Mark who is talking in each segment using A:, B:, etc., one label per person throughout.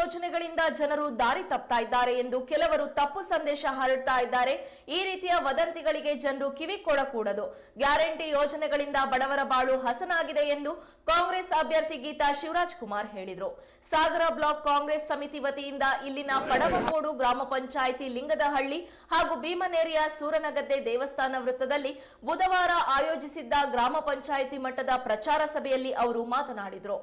A: ಯೋಜನೆಗಳಿಂದ ಜನರು ದಾರಿ ತಪ್ತಾ ಇದ್ದಾರೆ ಎಂದು ಕೆಲವರು ತಪ್ಪು ಸಂದೇಶ ಹರಡ್ತಾ ಇದ್ದಾರೆ. ಈ ರೀತಿಯ ವದಂತಿಗಳಿಗೆ ಜನರು ಕಿವಿ ಕೊಡಕೂಡದು. ಗ್ಯಾರಂಟಿ ಯೋಜನೆಗಳಿಂದ ಬಡವರ ಬಾಳು ಹಸನಾಗಿದೆ ಎಂದು ಕಾಂಗ್ರೆಸ್ ಅಭ್ಯರ್ಥಿ ಗೀತಾ ಶಿವರಾಜ್ ಕುಮಾರ್ ಹೇಳಿದರು. ಸಾಗರ ಬ್ಲಾಕ್ ಕಾಂಗ್ರೆಸ್ ಸಮಿತಿ ವತಿಯಿಂದ ಇಲ್ಲಿನ ಪಡವಕೋಡು ಗ್ರಾಮ ಪಂಚಾಯಿತಿ ಲಿಂಗದಹಳ್ಳಿ ಹಾಗೂ ಭೀಮನೇರಿಯ ಸೂರನಗದ್ದೆ ದೇವಸ್ಥಾನ ವೃತ್ತದಲ್ಲಿ ಬುಧವಾರ ಆಯೋಜಿಸಿದ್ದ ಗ್ರಾಮ ಪಂಚಾಯಿತಿ ಮಟ್ಟದ ಪ್ರಚಾರ ಸಭೆಯಲ್ಲಿ ಅವರು ಮಾತನಾಡಿದರು.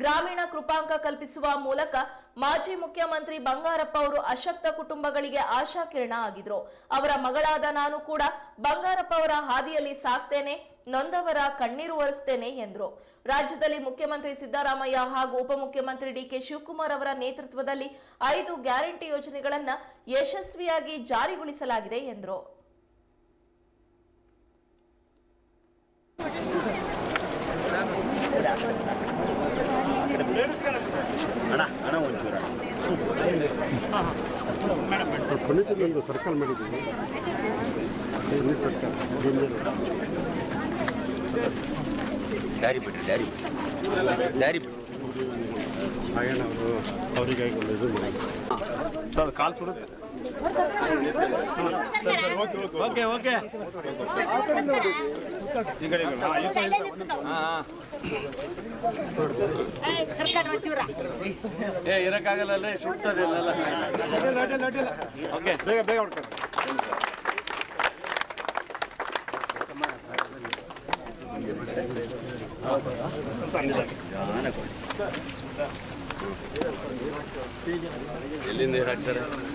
A: ಗ್ರಾಮೀಣ ಕೃಪಾಂಕ ಕಲ್ಪಿಸುವ ಮೂಲಕ ಮಾಜಿ ಮುಖ್ಯಮಂತ್ರಿ ಬಂಗಾರಪ್ಪ ಅವರು ಅಶಕ್ತ ಕುಟುಂಬಗಳಿಗೆ ಆಶಾಕಿರಣ ಆಗಿದ್ರು. ಅವರ ಮಗಳಾದ ನಾನು ಕೂಡ ಬಂಗಾರಪ್ಪ ಅವರ ಹಾದಿಯಲ್ಲಿ ಸಾಕ್ತೇನೆ, ನೊಂದವರ ಕಣ್ಣೀರು ಒರೆಸ್ತೇನೆ ಎಂದರು. ರಾಜ್ಯದಲ್ಲಿ ಮುಖ್ಯಮಂತ್ರಿ ಸಿದ್ದರಾಮಯ್ಯ ಹಾಗೂ ಉಪಮುಖ್ಯಮಂತ್ರಿ ಡಿಕೆ ಶಿವಕುಮಾರ್ ಅವರ ನೇತೃತ್ವದಲ್ಲಿ ಐದು ಗ್ಯಾರಂಟಿ ಯೋಜನೆಗಳನ್ನ ಯಶಸ್ವಿಯಾಗಿ ಜಾರಿಗೊಳಿಸಲಾಗಿದೆ ಎಂದರು.
B: ಪುನೀತನೊಂದು ಸರ್ಕಲ್ ಮಾಡಿದ್ದೀವಿ. ಎಲ್ಲಿ ಸರ್ಕಲ್
C: ದಾರಿ ಬಿಟ್ಟು ಡ್ಯಾರಿ ದಾರಿ ಬಿಡ್ರಿ.
B: ಹಾಗೇನ ಅವರು ಅವರಿಗಾಗಿ ಒಂದು ಇದು ಮಾಡಿ.
D: ಸರ್ ಕಾಲ್ ಸುಡುತ್ತೆ. Okay okay. ಈ ಕಡೆ ಏ ಇರಕ್ಕಾಗಲ್ಲ ಅಲ್ಲೇ ಸುಡ್ತದೆ ಓಕೆ.
B: ಬೇಗ ಬೇಗ ಹೊಡ್ಕೊಂಡು
D: ಎಲ್ಲಿಂದ ಹಾಕ್ತಾರೆ
E: ಅಲ್ಲಿ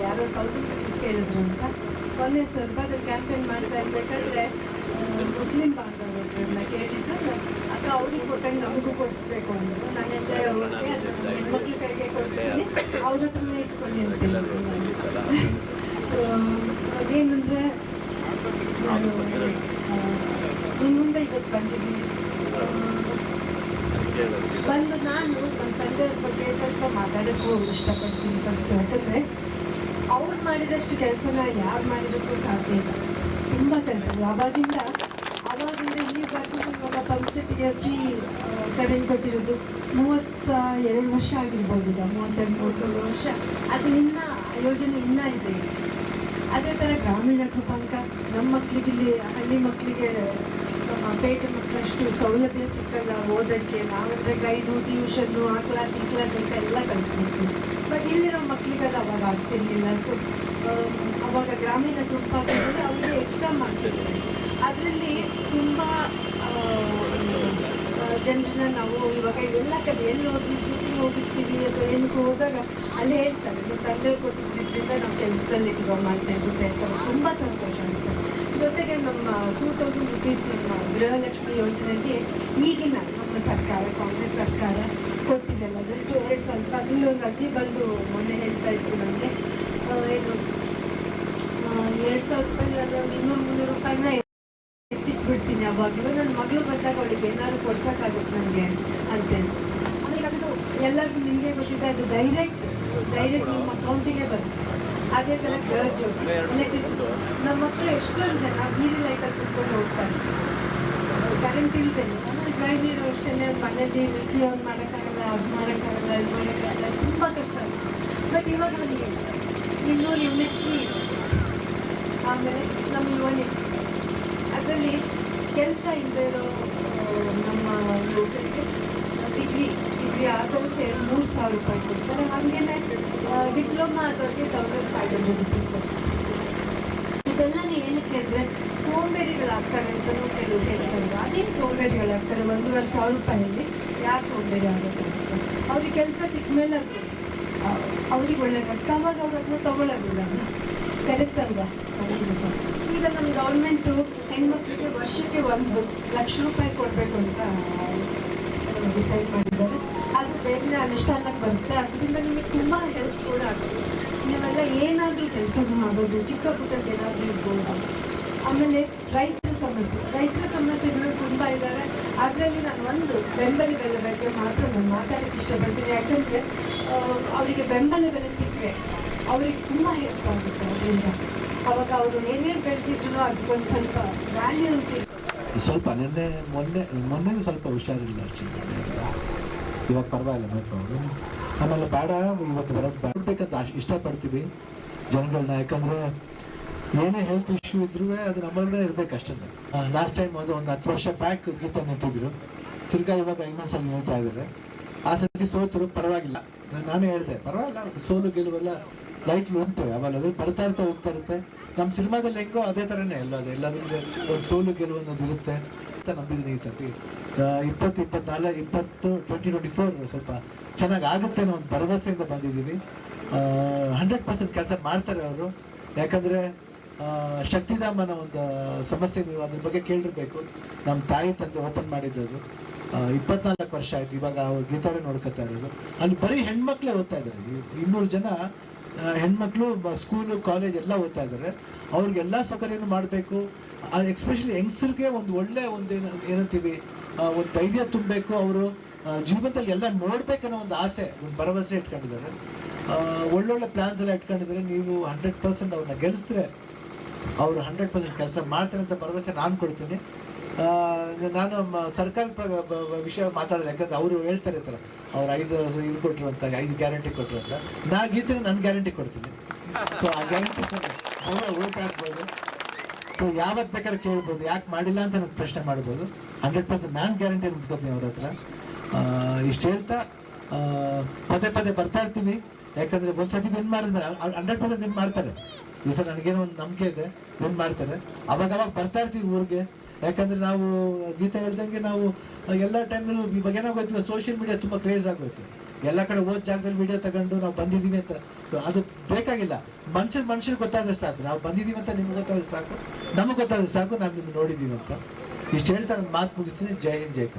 E: ಯಾರೋ ತೌಸಂಡ್ ರುಪೀಸ್ ಕೇಳಿದ್ರು ಅಂತ ಮೊನ್ನೆ ಸ್ವರ್ಭದ ಕ್ಯಾಂಪೇನ್ ಮಾಡ್ತಾ ಇರ್ಬೇಕಾದ್ರೆ ಆ, ಮುಸ್ಲಿಂ ಬಾಂಧವರನ್ನ ಕೇಳಿದ್ದು ಅಕ್ಕ ಕೊಟ್ಟಂಗೆ ನಮಗೂ ಕೊಡಿಸ್ಬೇಕು ಅಂದರು ನಾನು ಅದು ಹೆಣ್ಮಕ್ಳ ಕೈಗೆ ಕೊಡಿಸ್ತೀನಿ. ಅವ್ರ ಹತ್ರನೇ ಇಸ್ಕೊಂಡು ಅಂತೀನಿ ಸೊ ಅದೇನಂದರೆ, ನಾನು ಮುಂದೆ ಇವತ್ತು ಬಂದಿದ್ದೀನಿ. ಬಂದು ನಾನು ನನ್ನ ತಂದೆಯವ್ರ ಬಗ್ಗೆ ಸ್ವಲ್ಪ ಮಾತಾಡೋಕ್ಕೂ ಇಷ್ಟಪಡ್ತೀನಿ ಫಸ್ಟ್ ಯಾಕಂದರೆ, ಅವ್ರು ಮಾಡಿದಷ್ಟು ಕೆಲಸನ ಯಾರು ಮಾಡಿದಕ್ಕೂ ಸಾಧ್ಯ ಇಲ್ಲ. ತುಂಬ ಕೆಲಸಗಳು. ಅವಾಗಿಂದ ಅವಾಗಿಂದ ಈವರೆಗೂ ಇವಾಗ ಪಂಪ್ಸೆಟ್ಗೆ ಫ್ರೀ ಕರೆಂಟ್ ಕೊಟ್ಟಿರೋದು? ಮೂವತ್ತ ಎರಡು ವರ್ಷ ಆಗಿರ್ಬೋದು ಮೂವತ್ತೆರಡು ಮೂವತ್ತೇಳು ವರ್ಷ. ಅದು ಇನ್ನೂ, ಯೋಜನೆ ಇನ್ನೂ ಇದೆ. ಅದೇ ಥರ ಗ್ರಾಮೀಣ ಕೃಪಾಂಕ, ನಮ್ಮ ಮಕ್ಕಳಿಗೆ ಇಲ್ಲಿ, ಹಳ್ಳಿ ಮಕ್ಕಳಿಗೆ ಪೇಟೆ ಮಕ್ಕಳಷ್ಟು ಸೌಲಭ್ಯ ಸಿಕ್ಕಲ್ಲ ಓದೋಕ್ಕೆ. ನಾವಂದರೆ ಗೈಡು ಟ್ಯೂಷನ್ನು ಆ ಕ್ಲಾಸ್ ಈ ಕ್ಲಾಸ್ ಅಂತ ಎಲ್ಲ ಕಲಿಸ್ಕೊಡ್ತೀವಿ. ಬಟ್ ಇಲ್ಲಿರೋ ಮಕ್ಕಳಿಗೆ ಅದು ಅವಾಗ ಆಗ್ತಿರ್ಲಿಲ್ಲ. ಸೊ ಅವಾಗ ಗ್ರಾಮೀಣ ಕೃಪಾಂಕದಲ್ಲಿ ಅವರಿಗೆ ಎಕ್ಸ್ಟ್ರಾ ಮಾರ್ಕ್ಸ್ ಇರುತ್ತೆ ಅದರಲ್ಲಿ ತುಂಬ ಜನರನ್ನ ನಾವು ಇವಾಗ ಎಲ್ಲ ಕಡೆ ಎಲ್ಲಿ ಹೋಗಿ ಹೋಗಿರ್ತೀವಿ ಅಥವಾ ಏನಕ್ಕೆ ಹೋದಾಗ ಅಲ್ಲಿ ಹೇಳ್ತಾರೆ. ನಿಮ್ಮ ತಂದೆ ಕೊಟ್ಟಿದ್ದರಿಂದ ನಾವು ಕೆಲಸದಲ್ಲಿ ಇವಾಗ ಮಾಡ್ತಾ ಇದ್ಬಿಟ್ಟು ಹೇಳ್ತಾರೆ. ತುಂಬ ಸಂತೋಷ ಆಗುತ್ತೆ. ಜೊತೆಗೆ ನಮ್ಮ ಟೂ ತೌಸಂಡ್ ರುಪೀಸ್ ನಮ್ಮ ಗೃಹಲಕ್ಷ್ಮಿ ಯೋಜನೆಗೆ ಈಗಿನ ನಮ್ಮ ಸರ್ಕಾರ, ಕಾಂಗ್ರೆಸ್ ಸರ್ಕಾರ ಕೊಡ್ತಿದ್ದಲ್ಲ ಅದರದ್ದು ಎರಡು ಸ್ವಲ್ಪ ಅದರಲ್ಲಿ ಒಂದು ಅರ್ಜಿ ಬಂದು ಮೊನ್ನೆ ಹೇಳ್ತಾ ಇತ್ತು ನನಗೆ. ಏನು? ಎರಡು ಸಾವಿರ ರೂಪಾಯಿ ಅಲ್ಲ ಇನ್ನೂರು ಮುನ್ನೂರು ರೂಪಾಯಿನ ಅವಾಗಲೂ ನನ್ನ ಮಗಳು ಬಂದಾಗ ಅವಳಿಗೆ ಏನಾದ್ರು ಕೊಡ್ಸೋಕ್ಕಾಗುತ್ತೆ ನನಗೆ ಅಂತೇಳಿ ಆಮೇಲೆ ಅದು ಎಲ್ಲರಿಗೂ ನಿಮಗೆ ಗೊತ್ತಿದೆ, ಅದು ಡೈರೆಕ್ಟ್ ಡೈರೆಕ್ಟ್ ನಿಮ್ಮ ಅಕೌಂಟಿಗೆ ಬರುತ್ತೆ. ಅದೇ ಥರ ಜ್ಯೋತಿ ಎಲೆಕ್ಟ್ರಿಸಿಟಿ ನಮ್ಮ ಮಕ್ಕಳು ಎಷ್ಟೊಂದು ಜನ ಬೀದಿ ಲೈಟಲ್ಲಿ ಕುತ್ಕೊಂಡು ಹೋಗ್ತಾರೆ ಕರೆಂಟ್ ಇಲ್ಲದೆ ಆಮೇಲೆ ಗೃಹಿಣಿಯರು ಅಷ್ಟೇ ಮನೇಲಿ ಮಿಕ್ಸಿ ಅವ್ರು ಮಾಡೋಕ್ಕಾಗಲ್ಲ, ಅದು ಮಾಡೋಕ್ಕಾಗಲ್ಲ, ಇದು ಮಾಡೋಕ್ಕಾಗಲ್ಲ, ತುಂಬ ಕಷ್ಟ ಆಗುತ್ತೆ. ಬಟ್ ಇವಾಗ ನನಗೆ ಇನ್ನೂ ನಿಮ್ಮ ಫ್ರೀ ಆಮೇಲೆ ನಮ್ಮ ಯೋನಿ ಅದರಲ್ಲಿ ಕೆಲಸ ಇಲ್ಲದೆ ಇರೋ ನಮ್ಮ ಯುವಕರಿಗೆ ಡಿಗ್ರಿ ಡಿಗ್ರಿ ಆದವ್ರಿಗೆ ಮೂರು ಸಾವಿರ ರೂಪಾಯಿ ಕೊಡ್ತಾರೆ. ಹಾಗೇನೆ ಡಿಪ್ಲೊಮಾ ಆದವ್ರಿಗೆ ತೌಸಂಡ್ ಫೈವ್ ಹಂಡ್ರೆಡ್ ರುಪೀಸ್ ಕೊಡ್ತಾರೆ. ಇದೆಲ್ಲ ಏನಕ್ಕೆ ಅಂದರೆ ಸೋಂಬೇರಿಗಳಾಗ್ತಾರೆ ಅಂತಲೂ ಕೆಲವು ಹೇಳ್ತಾರೆ. ಅದೇನು ಸೋಂಬೇರಿಗಳಾಗ್ತಾರೆ? ಒಂದೂವರೆ ಸಾವಿರ ರೂಪಾಯಲ್ಲಿ ಯಾರು ಸೋಂಬೇರಿ ಆಗುತ್ತೆ ಅವ್ರಿಗೆ ಕೆಲಸ ಸಿಕ್ಕ ಮೇಲೆ ಅದು ಅವ್ರಿಗೆ ಒಳ್ಳೇದಾಗ್ತದೆ. ಅವಾಗ ತಗೊಳ್ಳೋದಿಲ್ಲ ಕರೆಕ್ಟ್ ಅಲ್ವಾ? ಈಗ ನಮ್ಮ ಗೌರ್ಮೆಂಟು ಹೆಣ್ಮಕ್ಳಿಗೆ ವರ್ಷಕ್ಕೆ ಒಂದು ಲಕ್ಷ ರೂಪಾಯಿ ಕೊಡಬೇಕು ಅಂತ ಡಿಸೈಡ್ ಮಾಡಿದ್ದಾರೆ. ಅದು ಬೇಗನೆ ಅನುಷ್ಠಾನಕ್ಕೆ ಬರುತ್ತೆ. ಅದರಿಂದ ನಿಮಗೆ ತುಂಬ ಹೆಲ್ಪ್ ಕೂಡ ಆಗುತ್ತೆ. ನೀವೆಲ್ಲ ಏನಾದರೂ ಕೆಲಸ ಮಾಡೋದು ಚಿಕ್ಕ ಪುಟ್ಟದ್ದು ಏನಾದರೂ ಇರ್ಬೋದು. ಆಮೇಲೆ ರೈತರ ಸಮಸ್ಯೆ. ರೈತರ ಸಮಸ್ಯೆಗಳು ತುಂಬ ಇದ್ದಾವೆ ಅದರಲ್ಲಿ ನಾನು ಒಂದು ಬೆಂಬಲ ಬೆಲೆ ಬಗ್ಗೆ ಮಾತ್ರ ನಾನು ಮಾತಾಡೋಕ್ಕೆ ಇಷ್ಟಪಡ್ತೀನಿ. ಯಾಕಂದರೆ ಅವರಿಗೆ ಬೆಂಬಲ ಬೆಲೆ ಸಿಕ್ಕರೆ ಅವರಿಗೆ ತುಂಬ ಹೆಲ್ಪ್ ಆಗುತ್ತೆ. ಅದರಿಂದ ಅವಾಗ ಅವರು ಏನೇನು ಬೆಳೆದಿದ್ರು ಸ್ವಲ್ಪ ವ್ಯಾಲ್ಯೂ
F: ಸ್ವಲ್ಪ ನಿನ್ನೆ, ಮೊನ್ನೆ ಮೊನ್ನೆ ಸ್ವಲ್ಪ ಹುಷಾರಿಲ್ಲ ಇವಾಗ ಪರವಾಗಿಲ್ಲ ನೋ ಪ್ರಾಬ್ಲಮ್ ಆಮೇಲೆ ಬೇಡ, ಇವತ್ತು ಬರೋದು ಬರಬೇಕಂತ ಇಷ್ಟಪಡ್ತೀವಿ ಜನಗಳನ್ನ. ಯಾಕಂದ್ರೆ ಏನೇ ಹೆಲ್ತ್ ಇಶ್ಯೂ ಇದ್ರೂ ಅದು ನಮ್ಮಲ್ಲೇ ಇರಬೇಕು ಅಷ್ಟೇ. ಲಾಸ್ಟ್ ಟೈಮ್ ಅದು ಒಂದು ಹತ್ತು ವರ್ಷ ಬ್ಯಾಕ್ ಗೀತ ನಿಂತಿದ್ರು. ತಿರ್ಗಾ ಇವಾಗ ಇನ್ನೊಂದ್ಸಲ ನಿಲ್ತಾ ಇದ್ದಾರೆ. ಆ ಸತಿ ಸೋತರು ಪರವಾಗಿಲ್ಲ. ನಾನ್- ನಾನು ಹೇಳಿದೆ, ಪರವಾಗಿಲ್ಲ, ಸೋಲು ಗೆಲುವೆಲ್ಲ ಲೈಫ್ ಉಂಟು ಯಾವಾಗ ಅದು ಬರ್ತಾ ಇರ್ತಾ ಹೋಗ್ತಾ ಇರುತ್ತೆ. ನಮ್ಮ ಸಿನಿಮಾದಲ್ಲಿ ಹೆಂಗೋ ಅದೇ ಥರನೇ ಎಲ್ಲ ಅದು ಎಲ್ಲದಕ್ಕೆ ಒಂದು ಸೋಲು ಗೆಲುವು ಅನ್ನೋದು ಇರುತ್ತೆ ಅಂತ ನಂಬಿದ್ದೀನಿ ಈ ಸತಿ ಇಪ್ಪತ್ತು, ಇಪ್ಪತ್ನಾಲ್ಕು, ಇಪ್ಪತ್ತು ಟ್ವೆಂಟಿ ಟ್ವೆಂಟಿ ಫೋರ್ ಸ್ವಲ್ಪ ಚೆನ್ನಾಗಿ ಆಗುತ್ತೆ ಅನ್ನೋ ಒಂದು ಭರವಸೆಯಿಂದ ಬಂದಿದ್ದೀವಿ. ಹಂಡ್ರೆಡ್ ಪರ್ಸೆಂಟ್ ಕೆಲಸ ಮಾಡ್ತಾರೆ ಅವರು. ಯಾಕಂದರೆ ಶಕ್ತಿಧಾಮನ ಒಂದು ಸಮಸ್ಯೆ ನೀವು ಅದ್ರ ಬಗ್ಗೆ ಕೇಳಿರ್ಬೇಕು. ನಮ್ಮ ತಾಯಿ ತಂದೆ ಓಪನ್ ಮಾಡಿದ್ದದು. ಇಪ್ಪತ್ನಾಲ್ಕು ವರ್ಷ ಆಯ್ತು, ಇವಾಗ ಅವ್ರು ಗೀತಾರೆ ನೋಡ್ಕೊತಾ ಇರೋದು. ಅಲ್ಲಿ ಬರೀ ಹೆಣ್ಮಕ್ಳೇ ಓದ್ತಾ ಇದ್ದಾರೆ. ಇನ್ನೂರು ಜನ ಹೆಣ್ಮಕ್ಳು ಸ್ಕೂಲು ಕಾಲೇಜ್ ಎಲ್ಲ ಓದ್ತಾ ಇದ್ದಾರೆ. ಅವ್ರಿಗೆಲ್ಲ ಸೌಕರ್ಯನೂ ಮಾಡಬೇಕು. ಎಕ್ಸ್ಪೆಷಲಿ ಯಂಗ್ಸರ್ಗೆ ಒಂದು ಒಳ್ಳೆ ಒಂದು ಏನು, ಏನಂತೀವಿ ಒಂದು ಧೈರ್ಯ ತುಂಬಬೇಕು ಅವರು. ಜೀವನದಲ್ಲಿ ಎಲ್ಲ ನೋಡ್ಬೇಕನ್ನೋ ಒಂದು ಆಸೆ, ಒಂದು ಭರವಸೆ ಇಟ್ಕೊಂಡಿದ್ದಾರೆ. ಒಳ್ಳೊಳ್ಳೆ ಪ್ಲಾನ್ಸ್ ಎಲ್ಲ ಇಟ್ಕೊಂಡಿದ್ದಾರೆ. ನೀವು ಹಂಡ್ರೆಡ್ ಪರ್ಸೆಂಟ್ ಅವ್ರನ್ನ ಗೆಲ್ಲಿಸಿದ್ರೆ ಅವರು ಹಂಡ್ರೆಡ್ ಪರ್ಸೆಂಟ್ ಕೆಲಸ ಮಾಡ್ತಾರೆ ಅಂತ ಭರವಸೆ ನಾನು ಕೊಡ್ತೀನಿ. ನಾನು ಸರ್ಕಾರದ ವಿಷಯ ಮಾತಾಡೋದು ಯಾಕಂದ್ರೆ ಅವರು ಹೇಳ್ತಾರೆ ಥರ. ಅವ್ರು ಐದು ಇದು ಕೊಟ್ಟರು ಅಂತ, ಐದು ಗ್ಯಾರಂಟಿ ಕೊಟ್ಟರು ಅಂತ. ನಾ ಗೀತೆ ನನ್ನ ಗ್ಯಾರಂಟಿ ಕೊಡ್ತೀನಿ. ಸೊ ಆ ಗ್ಯಾರಂಟಿ ಓಟ್ ಹಾಕ್ಬೋದು. ಸೊ ಯಾವತ್ತು ಬೇಕಾದ್ರೆ ಕೇಳ್ಬೋದು, ಯಾಕೆ ಮಾಡಿಲ್ಲ ಅಂತ ನನಗೆ ಪ್ರಶ್ನೆ ಮಾಡ್ಬೋದು. ಹಂಡ್ರೆಡ್ ಪರ್ಸೆಂಟ್ ನಾನು ಗ್ಯಾರಂಟಿ ನಿಂತ್ಕೋತೀನಿ ಅವ್ರ ಹತ್ರ. ಇಷ್ಟು ಹೇಳ್ತಾ ಪದೇ ಪದೇ ಬರ್ತಾ ಇರ್ತೀವಿ ಯಾಕಂದ್ರೆ ಒಂದ್ಸತಿ ವಿನ್ ಮಾಡಿದ್ರೆ ಹಂಡ್ರೆಡ್ ಪರ್ಸೆಂಟ್ ವಿನ್ ಮಾಡ್ತಾರೆ. ಈ ಸರ್ ನನಗೇನೋ ಒಂದು ನಂಬಿಕೆ ಇದೆ ವಿನ್ ಮಾಡ್ತಾರೆ. ಅವಾಗ ಅವಾಗ ಬರ್ತಾ ಇರ್ತೀವಿ ಊರಿಗೆ. ಯಾಕಂದ್ರೆ ನಾವು ಗೀತೆ ಹೇಳ್ದಂಗೆ ನಾವು ಎಲ್ಲ ಈ ಇವಾಗ ಏನಾಗೋಯ್ತು ಸೋಷಿಯಲ್ ಮೀಡಿಯಾ ತುಂಬ ಕ್ರೇಜ್ ಆಗೋಯ್ತು. ಎಲ್ಲ ಕಡೆ ಓದ್ ಜಾಗದಲ್ಲಿ ವಿಡಿಯೋ ತಗೊಂಡು ನಾವು ಬಂದಿದ್ದೀವಿ ಅಂತ ಅದು ಬೇಕಾಗಿಲ್ಲ. ಮನುಷ್ಯನ ಮನುಷ್ಯನಿಗೆ ಗೊತ್ತಾದ್ರೆ ಸಾಕು. ನಾವು ಬಂದಿದ್ದೀವಿ ಅಂತ ನಿಮ್ಗೆ ಗೊತ್ತಾದ್ರೆ ಸಾಕು. ನಮಗೆ ಗೊತ್ತಾದ್ರೆ ಸಾಕು, ನಾವು ನಿಮ್ಗೆ ನೋಡಿದ್ದೀವಿ ಅಂತ. ಇಷ್ಟು ಹೇಳ್ತಾರೆ, ಮಾತು ಮುಗಿಸ್ತೀನಿ. ಜೈ ಹಿಂದ್, ಜೈ.